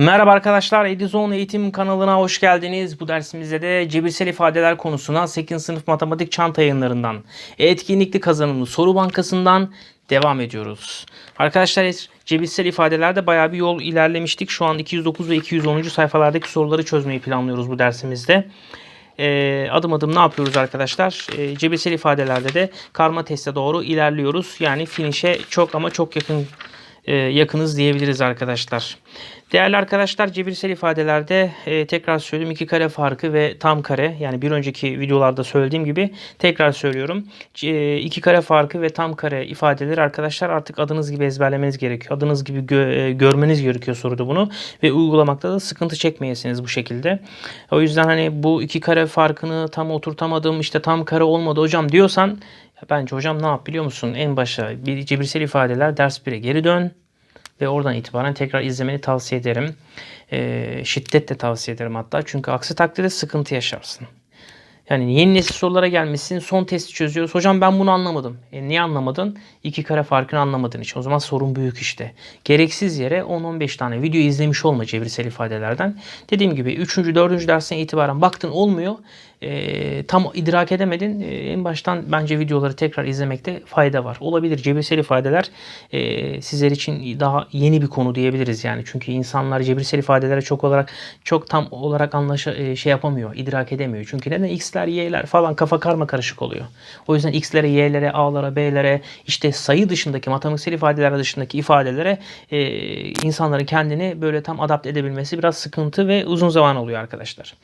Merhaba arkadaşlar, Edizon Eğitim kanalına hoş geldiniz. Bu dersimizde de cebirsel ifadeler konusuna 8. sınıf matematik çanta yayınlarından etkinlikli kazanımlı soru bankasından devam ediyoruz. Arkadaşlar cebirsel ifadelerde bayağı bir yol ilerlemiştik. Şu an 209 ve 210. sayfalardaki soruları çözmeyi planlıyoruz bu dersimizde. Ee, adım adım ne yapıyoruz arkadaşlar? Ee, cebirsel ifadelerde de karma teste doğru ilerliyoruz. Yani finişe çok ama çok yakın e, yakınız diyebiliriz arkadaşlar. Değerli arkadaşlar cebirsel ifadelerde e, tekrar söyleyeyim iki kare farkı ve tam kare yani bir önceki videolarda söylediğim gibi tekrar söylüyorum. E, iki kare farkı ve tam kare ifadeleri arkadaşlar artık adınız gibi ezberlemeniz gerekiyor. Adınız gibi gö- e, görmeniz gerekiyor soruda bunu ve uygulamakta da sıkıntı çekmeyesiniz bu şekilde. O yüzden hani bu iki kare farkını tam oturtamadım işte tam kare olmadı hocam diyorsan bence hocam ne yap biliyor musun? En başa bir cebirsel ifadeler ders 1'e geri dön ve oradan itibaren tekrar izlemeni tavsiye ederim. E, şiddetle tavsiye ederim hatta. Çünkü aksi takdirde sıkıntı yaşarsın. Yani yeni nesil sorulara gelmesin. Son testi çözüyoruz. Hocam ben bunu anlamadım. E niye anlamadın? İki kare farkını anlamadığın için. O zaman sorun büyük işte. Gereksiz yere 10-15 tane video izlemiş olma cebirsel ifadelerden. Dediğim gibi 3. 4. dersten itibaren baktın olmuyor. E, tam idrak edemedin. E, en baştan bence videoları tekrar izlemekte fayda var. Olabilir cebirsel ifadeler e, sizler için daha yeni bir konu diyebiliriz yani. Çünkü insanlar cebirsel ifadelere çok olarak çok tam olarak anlaşa e, şey yapamıyor, idrak edemiyor. Çünkü neden x'ler, y'ler falan kafa karma karışık oluyor. O yüzden x'lere, y'lere, a'lara, b'lere işte sayı dışındaki matematiksel ifadeler dışındaki ifadelere e, insanların kendini böyle tam adapte edebilmesi biraz sıkıntı ve uzun zaman oluyor arkadaşlar.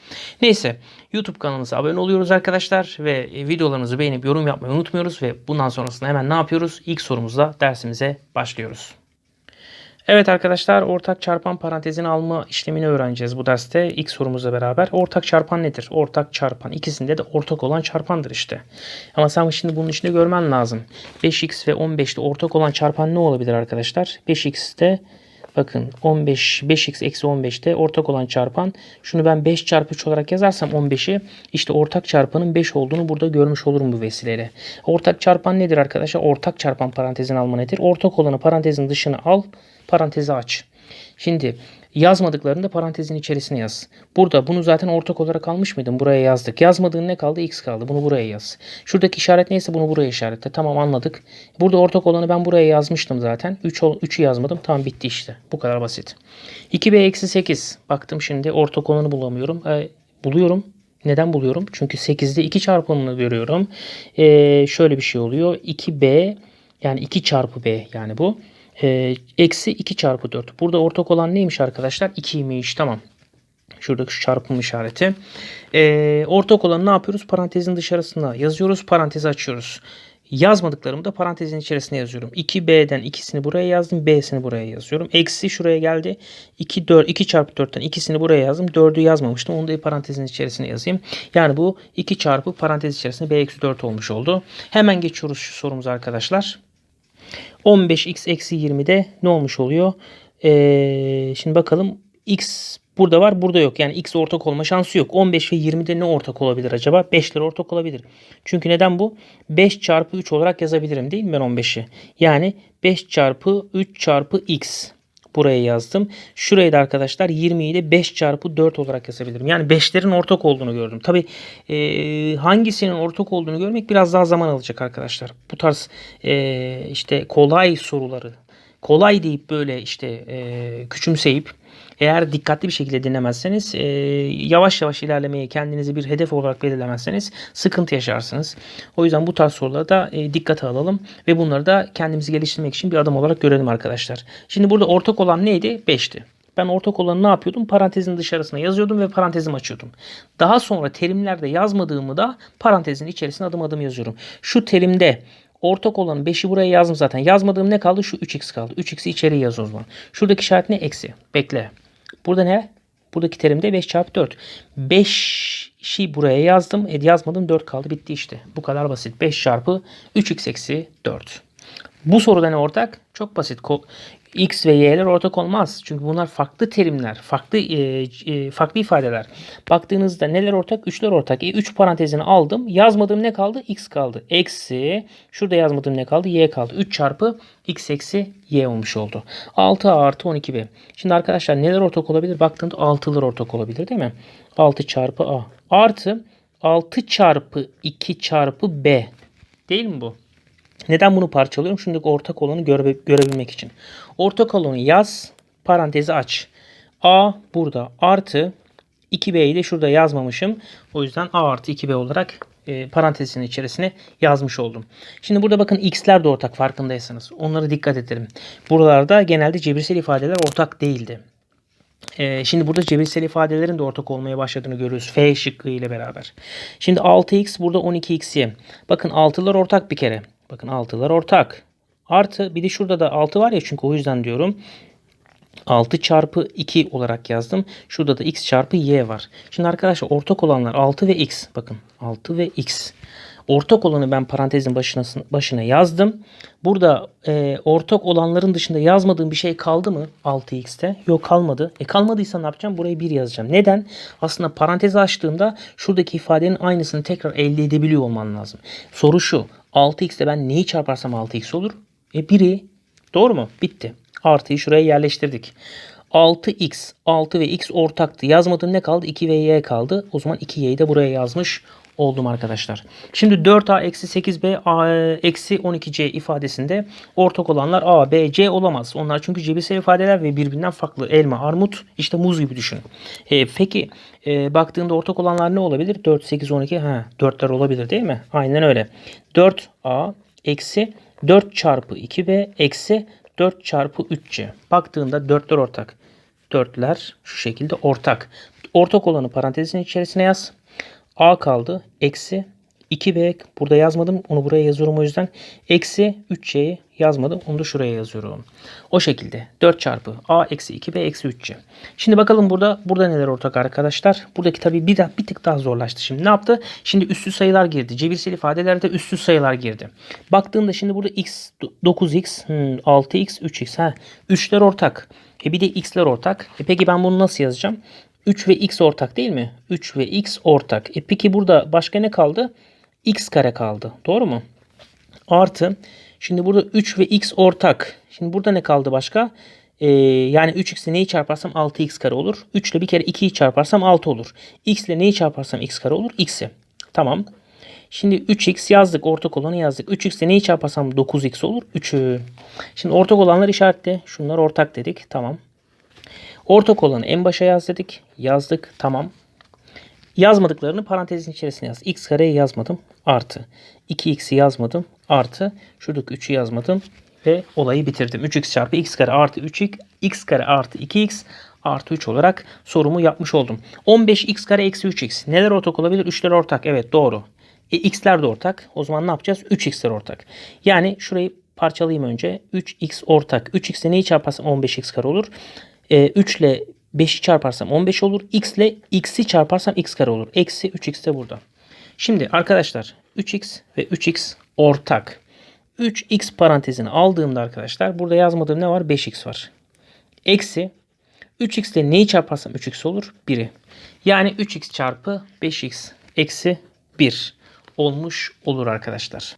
Neyse YouTube kanalımıza abone oluyoruz arkadaşlar ve e, videolarınızı beğenip yorum yapmayı unutmuyoruz ve bundan sonrasında hemen ne yapıyoruz? İlk sorumuzla dersimize başlıyoruz. Evet arkadaşlar ortak çarpan parantezini alma işlemini öğreneceğiz bu derste ilk sorumuzla beraber. Ortak çarpan nedir? Ortak çarpan ikisinde de ortak olan çarpandır işte. Ama sen şimdi bunun içinde görmen lazım. 5x ve 15'te ortak olan çarpan ne olabilir arkadaşlar? 5x'te bakın 15 5x eksi 15'te ortak olan çarpan şunu ben 5 çarpı 3 olarak yazarsam 15'i işte ortak çarpanın 5 olduğunu burada görmüş olurum bu vesileyle. Ortak çarpan nedir arkadaşlar? Ortak çarpan parantezin alma nedir? Ortak olanı parantezin dışına al parantezi aç. Şimdi yazmadıklarını da parantezin içerisine yaz. Burada bunu zaten ortak olarak almış mıydın? Buraya yazdık. Yazmadığın ne kaldı? X kaldı. Bunu buraya yaz. Şuradaki işaret neyse bunu buraya işaretle. Tamam anladık. Burada ortak olanı ben buraya yazmıştım zaten. 3 3'ü yazmadım. Tamam bitti işte. Bu kadar basit. 2b eksi 8. Baktım şimdi ortak olanı bulamıyorum. E, buluyorum. Neden buluyorum? Çünkü 8'de 2 çarpımını görüyorum. E, şöyle bir şey oluyor. 2b yani 2 çarpı b yani bu. E, eksi 2 çarpı 4. Burada ortak olan neymiş arkadaşlar? 2'ymiş. Tamam. Şuradaki şu çarpım işareti. E, ortak olan ne yapıyoruz? Parantezin dışarısına yazıyoruz. Parantezi açıyoruz. Yazmadıklarımı da parantezin içerisine yazıyorum. 2b'den ikisini buraya yazdım. b'sini buraya yazıyorum. Eksi şuraya geldi. 2, 4, 2 çarpı 4'ten ikisini buraya yazdım. 4'ü yazmamıştım. Onu da parantezin içerisine yazayım. Yani bu 2 çarpı parantez içerisinde b eksi 4 olmuş oldu. Hemen geçiyoruz şu sorumuza arkadaşlar. 15x eksi 20'de ne olmuş oluyor? Ee, şimdi bakalım x burada var burada yok. Yani x ortak olma şansı yok. 15 ve 20'de ne ortak olabilir acaba? 5'ler ortak olabilir. Çünkü neden bu? 5 çarpı 3 olarak yazabilirim değil mi ben 15'i? Yani 5 çarpı 3 çarpı x buraya yazdım. Şurayı da arkadaşlar 20'yi de 5 çarpı 4 olarak yazabilirim. Yani 5'lerin ortak olduğunu gördüm. Tabi e, hangisinin ortak olduğunu görmek biraz daha zaman alacak arkadaşlar. Bu tarz e, işte kolay soruları kolay deyip böyle işte e, küçümseyip eğer dikkatli bir şekilde dinlemezseniz e, yavaş yavaş ilerlemeye kendinizi bir hedef olarak belirlemezseniz sıkıntı yaşarsınız. O yüzden bu tarz soruları da e, dikkate alalım ve bunları da kendimizi geliştirmek için bir adım olarak görelim arkadaşlar. Şimdi burada ortak olan neydi? 5'ti. Ben ortak olanı ne yapıyordum? Parantezin dışarısına yazıyordum ve parantezimi açıyordum. Daha sonra terimlerde yazmadığımı da parantezin içerisine adım adım yazıyorum. Şu terimde Ortak olanı 5'i buraya yazdım zaten. Yazmadığım ne kaldı? Şu 3x kaldı. 3x'i içeri yaz o zaman. Şuradaki işaret ne? Eksi. Bekle. Burada ne? Buradaki terimde 5 çarpı 4. 5'i buraya yazdım. E yazmadım 4 kaldı. Bitti işte. Bu kadar basit. 5 çarpı 3x eksi 4. Bu soruda ne ortak? Çok basit. X ve Y'ler ortak olmaz. Çünkü bunlar farklı terimler, farklı e, e, farklı ifadeler. Baktığınızda neler ortak? Üçler ortak. E, 3 parantezini aldım. Yazmadığım ne kaldı? X kaldı. Eksi, şurada yazmadığım ne kaldı? Y kaldı. 3 çarpı X eksi Y olmuş oldu. 6A artı 12B. Şimdi arkadaşlar neler ortak olabilir? Baktığımda 6'lar ortak olabilir değil mi? 6 çarpı A. Artı 6 çarpı 2 çarpı B. Değil mi bu? Neden bunu parçalıyorum? Şimdi ortak olanı göre, görebilmek için. Ortak olanı yaz, parantezi aç. A burada artı 2B'yi de şurada yazmamışım. O yüzden A artı 2B olarak e, parantezin içerisine yazmış oldum. Şimdi burada bakın x'ler de ortak farkındaysanız. Onlara dikkat edelim. Buralarda genelde cebirsel ifadeler ortak değildi. Ee, şimdi burada cebirsel ifadelerin de ortak olmaya başladığını görüyoruz. F şıkkı ile beraber. Şimdi 6x burada 12x'ye. Bakın 6'lar ortak bir kere. Bakın 6'lar ortak. Artı bir de şurada da 6 var ya çünkü o yüzden diyorum. 6 çarpı 2 olarak yazdım. Şurada da x çarpı y var. Şimdi arkadaşlar ortak olanlar 6 ve x. Bakın 6 ve x. Ortak olanı ben parantezin başına, başına yazdım. Burada e, ortak olanların dışında yazmadığım bir şey kaldı mı 6x'te? Yok kalmadı. E kalmadıysa ne yapacağım? Buraya 1 yazacağım. Neden? Aslında parantezi açtığımda şuradaki ifadenin aynısını tekrar elde edebiliyor olman lazım. Soru şu. 6x'te ben neyi çarparsam 6x olur? E 1'i. Doğru mu? Bitti. Artıyı şuraya yerleştirdik. 6x, 6 ve x ortaktı. Yazmadığım ne kaldı? 2 ve y kaldı. O zaman 2y'yi de buraya yazmış oldum arkadaşlar. Şimdi 4a eksi 8b a, eksi 12c ifadesinde ortak olanlar a, b, c olamaz. Onlar çünkü cebirsel ifadeler ve birbirinden farklı. Elma, armut, işte muz gibi düşün. E, peki e, baktığında ortak olanlar ne olabilir? 4, 8, 12. Ha, 4'ler olabilir değil mi? Aynen öyle. 4a eksi 4 çarpı 2b eksi 4 çarpı 3c. Baktığında 4'ler ortak. 4'ler şu şekilde ortak. Ortak olanı parantezin içerisine yaz. A kaldı. Eksi 2B burada yazmadım. Onu buraya yazıyorum o yüzden. Eksi 3C'yi yazmadım. Onu da şuraya yazıyorum. O şekilde 4 çarpı A eksi 2B eksi 3C. Şimdi bakalım burada burada neler ortak arkadaşlar. Buradaki tabii bir, daha, bir tık daha zorlaştı. Şimdi ne yaptı? Şimdi üstü sayılar girdi. Cebirsel ifadelerde üstü sayılar girdi. Baktığında şimdi burada x 9x, 6x, 3x. Ha, 3'ler ortak. E bir de x'ler ortak. E peki ben bunu nasıl yazacağım? 3 ve x ortak değil mi? 3 ve x ortak. E peki burada başka ne kaldı? x kare kaldı. Doğru mu? Artı. Şimdi burada 3 ve x ortak. Şimdi burada ne kaldı başka? Ee, yani 3x ile neyi çarparsam 6x kare olur. 3 ile bir kere 2'yi çarparsam 6 olur. x ile neyi çarparsam x kare olur? x'i. Tamam. Şimdi 3x yazdık. Ortak olanı yazdık. 3x ile neyi çarparsam 9x olur? 3'ü. Şimdi ortak olanlar işaretle. Şunlar ortak dedik. Tamam. Ortak olanı en başa yaz dedik. Yazdık. Tamam. Yazmadıklarını parantezin içerisine yaz. X kareyi yazmadım. Artı. 2x'i yazmadım. Artı. Şuradaki 3'ü yazmadım. Ve olayı bitirdim. 3x çarpı x kare artı 3x. x kare artı 2x artı 3 olarak sorumu yapmış oldum. 15x kare eksi 3x. Neler ortak olabilir? 3'ler ortak. Evet doğru. E, x'ler de ortak. O zaman ne yapacağız? 3x'ler ortak. Yani şurayı parçalayayım önce. 3x ortak. 3x ile neyi çarparsam 15x kare olur. E, 3 ile 5'i çarparsam 15 olur. X ile x'i çarparsam x kare olur. Eksi 3x de burada. Şimdi arkadaşlar 3x ve 3x ortak. 3x parantezini aldığımda arkadaşlar burada yazmadığım ne var? 5x var. Eksi 3x ile neyi çarparsam 3x olur? 1'i. Yani 3x çarpı 5x eksi 1 olmuş olur arkadaşlar.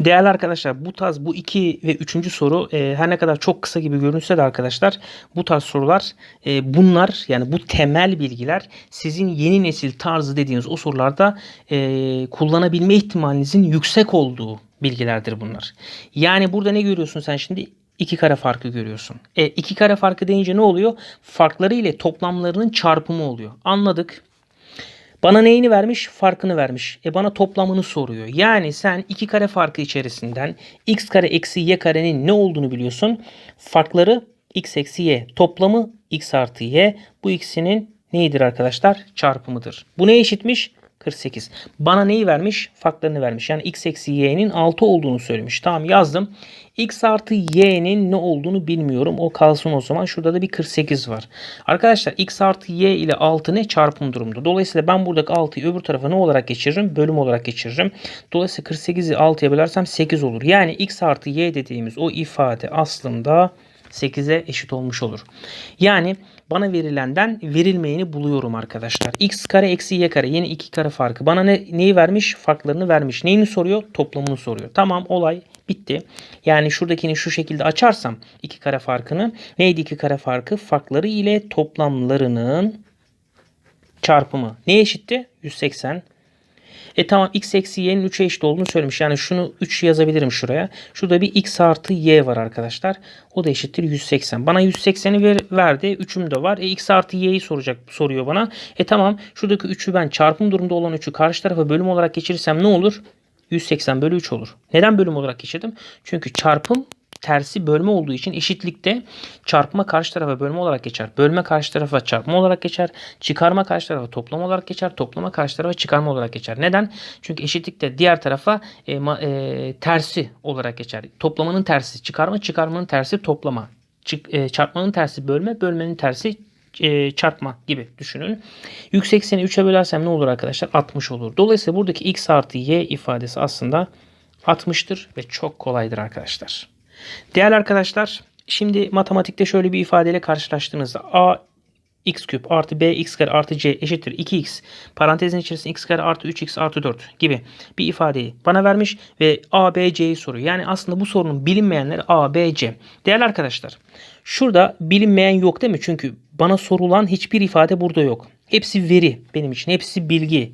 Değerli arkadaşlar bu tarz bu iki ve üçüncü soru e, her ne kadar çok kısa gibi görünse de arkadaşlar bu tarz sorular e, bunlar yani bu temel bilgiler sizin yeni nesil tarzı dediğiniz o sorularda e, kullanabilme ihtimalinizin yüksek olduğu bilgilerdir bunlar. Yani burada ne görüyorsun sen şimdi? iki kare farkı görüyorsun. E, iki kare farkı deyince ne oluyor? Farkları ile toplamlarının çarpımı oluyor. Anladık. Bana neyini vermiş? Farkını vermiş. E bana toplamını soruyor. Yani sen iki kare farkı içerisinden x kare eksi y karenin ne olduğunu biliyorsun. Farkları x eksi y. Toplamı x artı y. Bu ikisinin neydir arkadaşlar? Çarpımıdır. Bu ne eşitmiş? 48. Bana neyi vermiş? Farklarını vermiş. Yani x eksi y'nin 6 olduğunu söylemiş. Tamam yazdım. x artı y'nin ne olduğunu bilmiyorum. O kalsın o zaman. Şurada da bir 48 var. Arkadaşlar x artı y ile 6 ne? Çarpım durumda. Dolayısıyla ben buradaki 6'yı öbür tarafa ne olarak geçiririm? Bölüm olarak geçiririm. Dolayısıyla 48'i 6'ya bölersem 8 olur. Yani x artı y dediğimiz o ifade aslında 8'e eşit olmuş olur. Yani bana verilenden verilmeyeni buluyorum arkadaşlar. x kare eksi y kare yeni 2 kare farkı. Bana ne, neyi vermiş? Farklarını vermiş. Neyini soruyor? Toplamını soruyor. Tamam olay bitti. Yani şuradakini şu şekilde açarsam 2 kare farkını neydi 2 kare farkı? Farkları ile toplamlarının çarpımı. Ne eşitti? 180. E tamam x eksi y'nin 3'e eşit olduğunu söylemiş. Yani şunu 3 yazabilirim şuraya. Şurada bir x artı y var arkadaşlar. O da eşittir 180. Bana 180'i ver, verdi. 3'üm de var. E x artı y'yi soracak soruyor bana. E tamam şuradaki 3'ü ben çarpım durumda olan 3'ü karşı tarafa bölüm olarak geçirirsem ne olur? 180 bölü 3 olur. Neden bölüm olarak geçirdim? Çünkü çarpım tersi bölme olduğu için eşitlikte çarpma karşı tarafa bölme olarak geçer. Bölme karşı tarafa çarpma olarak geçer. Çıkarma karşı tarafa toplama olarak geçer. Toplama karşı tarafa çıkarma olarak geçer. Neden? Çünkü eşitlikte diğer tarafa e, e, tersi olarak geçer. Toplamanın tersi çıkarma, çıkarmanın tersi toplama. Çık, e, çarpmanın tersi bölme, bölmenin tersi e, çarpma gibi düşünün. Yüksekseni 3'e bölersem ne olur arkadaşlar? 60 olur. Dolayısıyla buradaki x artı y ifadesi aslında 60'tır ve çok kolaydır arkadaşlar. Değerli arkadaşlar şimdi matematikte şöyle bir ifadeyle karşılaştığınızda a x küp artı b x kare artı c eşittir 2x parantezin içerisinde x kare artı 3x artı 4 gibi bir ifadeyi bana vermiş ve a b c'yi soruyor. Yani aslında bu sorunun bilinmeyenleri a b c. Değerli arkadaşlar şurada bilinmeyen yok değil mi? Çünkü bana sorulan hiçbir ifade burada yok. Hepsi veri benim için. Hepsi bilgi.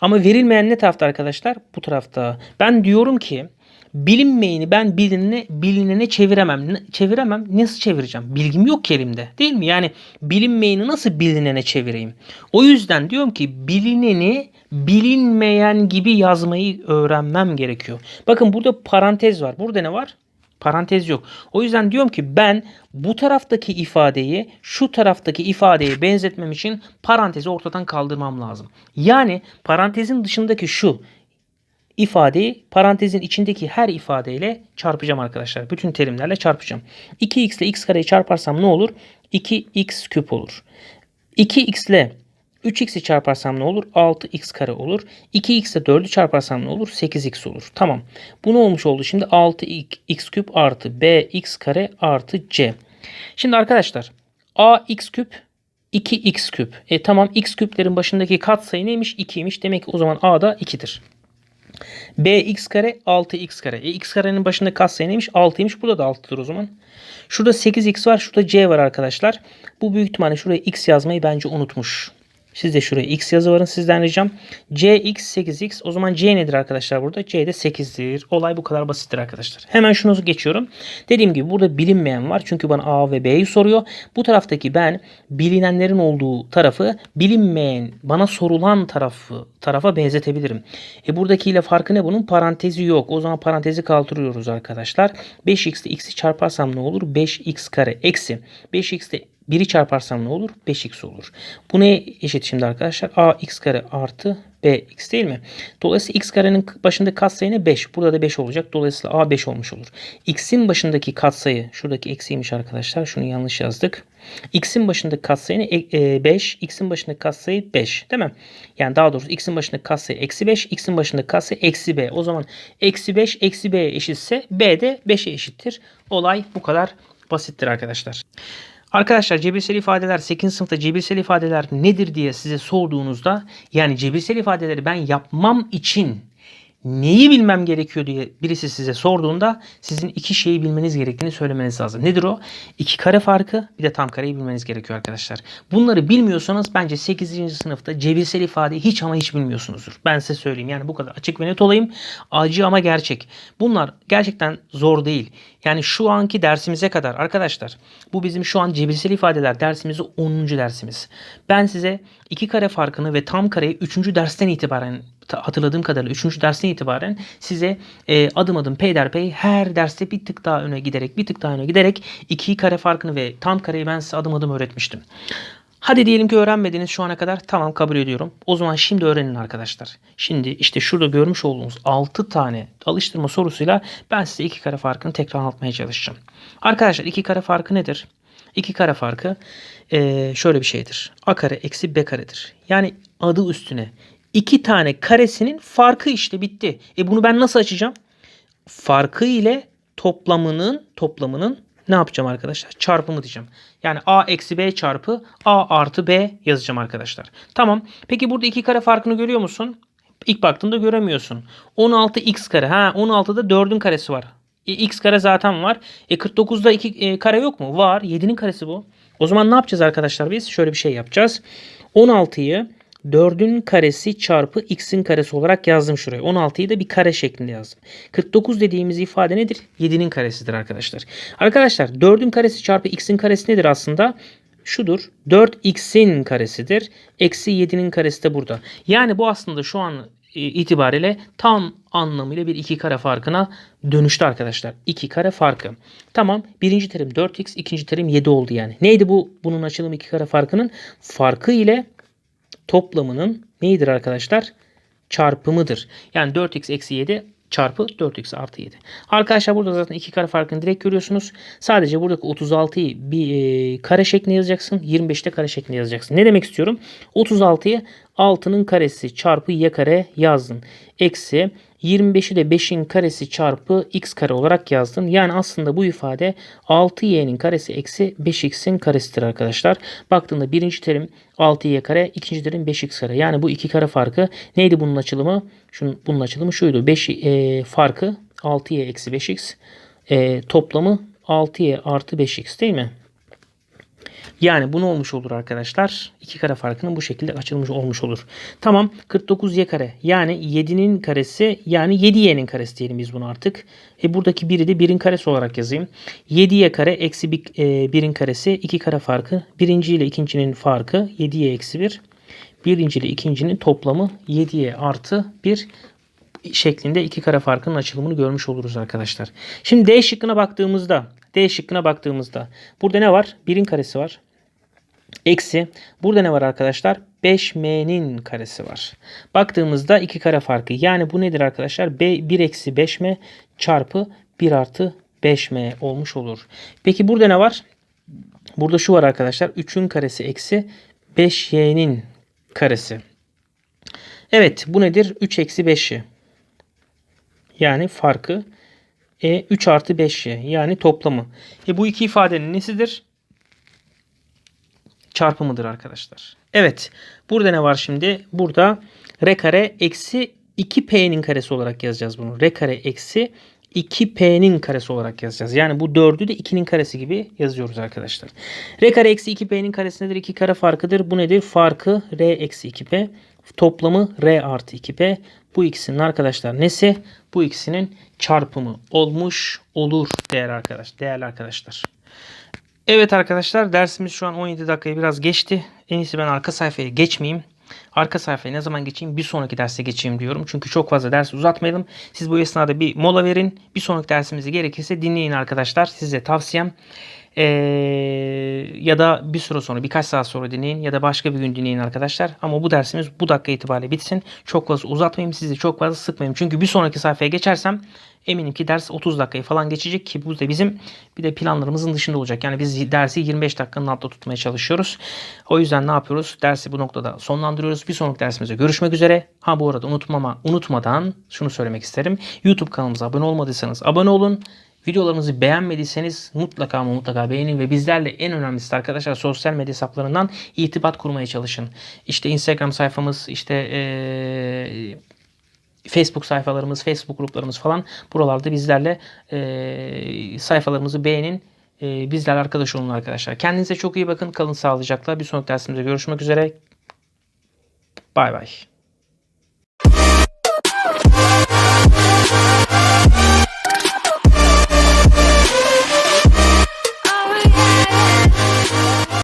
Ama verilmeyen ne tarafta arkadaşlar? Bu tarafta. Ben diyorum ki bilinmeyeni ben bilinene, bilinene çeviremem. Çeviremem. Nasıl çevireceğim? Bilgim yok ki elimde. Değil mi? Yani bilinmeyeni nasıl bilinene çevireyim? O yüzden diyorum ki bilineni bilinmeyen gibi yazmayı öğrenmem gerekiyor. Bakın burada parantez var. Burada ne var? Parantez yok. O yüzden diyorum ki ben bu taraftaki ifadeyi şu taraftaki ifadeye benzetmem için parantezi ortadan kaldırmam lazım. Yani parantezin dışındaki şu ifadeyi parantezin içindeki her ifadeyle çarpacağım arkadaşlar. Bütün terimlerle çarpacağım. 2x ile x kareyi çarparsam ne olur? 2x küp olur. 2x ile 3x'i çarparsam ne olur? 6x kare olur. 2x ile 4'ü çarparsam ne olur? 8x olur. Tamam. Bu ne olmuş oldu? Şimdi 6x küp artı bx kare artı c. Şimdi arkadaşlar ax küp 2x küp. E tamam x küplerin başındaki katsayı neymiş? 2'ymiş. Demek ki o zaman a da 2'dir. Bx kare 6x kare. E, x karenin başında katsayı neymiş? 6'ymış. Burada da 6'dır o zaman. Şurada 8x var. Şurada c var arkadaşlar. Bu büyük ihtimalle şuraya x yazmayı bence unutmuş. Siz de şuraya x yazı sizden ricam. cx 8x. O zaman c nedir arkadaşlar burada? c de 8'dir. Olay bu kadar basittir arkadaşlar. Hemen şunu geçiyorum. Dediğim gibi burada bilinmeyen var. Çünkü bana a ve b'yi soruyor. Bu taraftaki ben bilinenlerin olduğu tarafı bilinmeyen bana sorulan tarafı tarafa benzetebilirim. E buradakiyle farkı ne bunun? Parantezi yok. O zaman parantezi kaldırıyoruz arkadaşlar. 5x ile x'i çarparsam ne olur? 5x kare eksi 5x ile 1'i çarparsam ne olur? 5x olur. Bu neye eşit şimdi arkadaşlar? ax kare artı bx değil mi? Dolayısıyla x karenin başındaki katsayı ne? 5. Burada da 5 olacak. Dolayısıyla a 5 olmuş olur. x'in başındaki katsayı şuradaki eksiymiş arkadaşlar. Şunu yanlış yazdık. x'in başındaki katsayı ne? E, 5. x'in başındaki katsayı 5. Değil mi? Yani daha doğrusu x'in başındaki katsayı eksi 5. x'in başındaki katsayı eksi b. O zaman eksi 5 eksi b eşitse b de 5'e eşittir. Olay bu kadar basittir arkadaşlar. Arkadaşlar cebirsel ifadeler 8. sınıfta cebirsel ifadeler nedir diye size sorduğunuzda yani cebirsel ifadeleri ben yapmam için neyi bilmem gerekiyor diye birisi size sorduğunda sizin iki şeyi bilmeniz gerektiğini söylemeniz lazım. Nedir o? İki kare farkı bir de tam kareyi bilmeniz gerekiyor arkadaşlar. Bunları bilmiyorsanız bence 8. sınıfta cebirsel ifadeyi hiç ama hiç bilmiyorsunuzdur. Ben size söyleyeyim yani bu kadar açık ve net olayım. Acı ama gerçek. Bunlar gerçekten zor değil. Yani şu anki dersimize kadar arkadaşlar bu bizim şu an cebirsel ifadeler dersimizi 10. dersimiz. Ben size iki kare farkını ve tam kareyi 3. dersten itibaren hatırladığım kadarıyla 3. dersten itibaren size e, adım adım peyderpey her derste bir tık daha öne giderek bir tık daha öne giderek iki kare farkını ve tam kareyi ben size adım adım öğretmiştim. Hadi diyelim ki öğrenmediniz şu ana kadar. Tamam kabul ediyorum. O zaman şimdi öğrenin arkadaşlar. Şimdi işte şurada görmüş olduğunuz 6 tane alıştırma sorusuyla ben size iki kare farkını tekrar anlatmaya çalışacağım. Arkadaşlar iki kare farkı nedir? İki kare farkı e, şöyle bir şeydir. A kare eksi B karedir. Yani adı üstüne iki tane karesinin farkı işte bitti. E bunu ben nasıl açacağım? Farkı ile toplamının toplamının ne yapacağım arkadaşlar? Çarpımı diyeceğim. Yani a eksi b çarpı a artı b yazacağım arkadaşlar. Tamam. Peki burada iki kare farkını görüyor musun? İlk baktığında göremiyorsun. 16 x kare. Ha 16'da 4'ün karesi var. E, x kare zaten var. E 49'da 2 e, kare yok mu? Var. 7'nin karesi bu. O zaman ne yapacağız arkadaşlar biz? Şöyle bir şey yapacağız. 16'yı 4'ün karesi çarpı x'in karesi olarak yazdım şuraya. 16'yı da bir kare şeklinde yazdım. 49 dediğimiz ifade nedir? 7'nin karesidir arkadaşlar. Arkadaşlar 4'ün karesi çarpı x'in karesi nedir aslında? Şudur. 4x'in karesidir. Eksi 7'nin karesi de burada. Yani bu aslında şu an e, itibariyle tam anlamıyla bir iki kare farkına dönüştü arkadaşlar. İki kare farkı. Tamam. Birinci terim 4x, ikinci terim 7 oldu yani. Neydi bu bunun açılımı iki kare farkının? Farkı ile toplamının neyidir arkadaşlar? Çarpımıdır. Yani 4x eksi 7 çarpı 4x artı 7. Arkadaşlar burada zaten iki kare farkını direkt görüyorsunuz. Sadece buradaki 36'yı bir e, kare şeklinde yazacaksın. 25'te kare şeklinde yazacaksın. Ne demek istiyorum? 36'yı 6'nın karesi çarpı y kare yazdın. Eksi 25'i de 5'in karesi çarpı x kare olarak yazdın. Yani aslında bu ifade 6y'nin karesi eksi 5x'in karesidir arkadaşlar. Baktığında birinci terim 6y kare, ikinci terim 5x kare. Yani bu iki kare farkı neydi bunun açılımı? Şunun, bunun açılımı şuydu. 5 e, farkı 6y eksi 5x e, toplamı 6y artı 5x değil mi? Yani bu ne olmuş olur arkadaşlar? İki kare farkının bu şekilde açılmış olmuş olur. Tamam 49y kare yani 7'nin karesi yani 7y'nin karesi diyelim biz bunu artık. E buradaki biri de 1'in karesi olarak yazayım. 7y kare eksi 1'in karesi 2 kare farkı. Birinci ile ikincinin farkı 7y eksi 1. Birinci ile ikincinin toplamı 7y artı 1 şeklinde iki kare farkının açılımını görmüş oluruz arkadaşlar. Şimdi D şıkkına baktığımızda D şıkkına baktığımızda burada ne var? 1'in karesi var. Eksi burada ne var arkadaşlar? 5m'nin karesi var. Baktığımızda iki kare farkı. Yani bu nedir arkadaşlar? B, 1 eksi 5m çarpı 1 artı 5m olmuş olur. Peki burada ne var? Burada şu var arkadaşlar. 3'ün karesi eksi 5y'nin karesi. Evet bu nedir? 3 eksi 5y. Yani farkı. E 3 artı 5y yani toplamı. E bu iki ifadenin nesidir? Çarpımıdır arkadaşlar. Evet. Burada ne var şimdi? Burada r kare eksi 2p'nin karesi olarak yazacağız bunu. r kare eksi 2p'nin karesi olarak yazacağız. Yani bu 4'ü de 2'nin karesi gibi yazıyoruz arkadaşlar. r kare eksi 2p'nin karesi nedir? 2 kare farkıdır. Bu nedir? Farkı r eksi 2p. Toplamı r artı 2p. Bu ikisinin arkadaşlar nesi? Bu ikisinin çarpımı olmuş olur değerli arkadaş, değerli arkadaşlar. Evet arkadaşlar dersimiz şu an 17 dakikayı biraz geçti. En iyisi ben arka sayfaya geçmeyeyim. Arka sayfaya ne zaman geçeyim? Bir sonraki derse geçeyim diyorum. Çünkü çok fazla ders uzatmayalım. Siz bu esnada bir mola verin. Bir sonraki dersimizi gerekirse dinleyin arkadaşlar. Size tavsiyem. Ee, ya da bir süre sonra birkaç saat sonra dinleyin ya da başka bir gün dinleyin arkadaşlar. Ama bu dersimiz bu dakika itibariyle bitsin. Çok fazla uzatmayayım sizi çok fazla sıkmayayım. Çünkü bir sonraki sayfaya geçersem eminim ki ders 30 dakikayı falan geçecek ki bu da bizim bir de planlarımızın dışında olacak. Yani biz dersi 25 dakikanın altta tutmaya çalışıyoruz. O yüzden ne yapıyoruz? Dersi bu noktada sonlandırıyoruz. Bir sonraki dersimizde görüşmek üzere. Ha bu arada unutmama unutmadan şunu söylemek isterim. YouTube kanalımıza abone olmadıysanız abone olun. Videolarımızı beğenmediyseniz mutlaka ama mutlaka beğenin ve bizlerle en önemlisi arkadaşlar sosyal medya hesaplarından irtibat kurmaya çalışın. İşte Instagram sayfamız, işte ee, Facebook sayfalarımız, Facebook gruplarımız falan buralarda bizlerle e, sayfalarımızı beğenin. E, bizlerle arkadaş olun arkadaşlar. Kendinize çok iyi bakın. Kalın sağlıcakla. Bir sonraki dersimizde görüşmek üzere. Bay bay.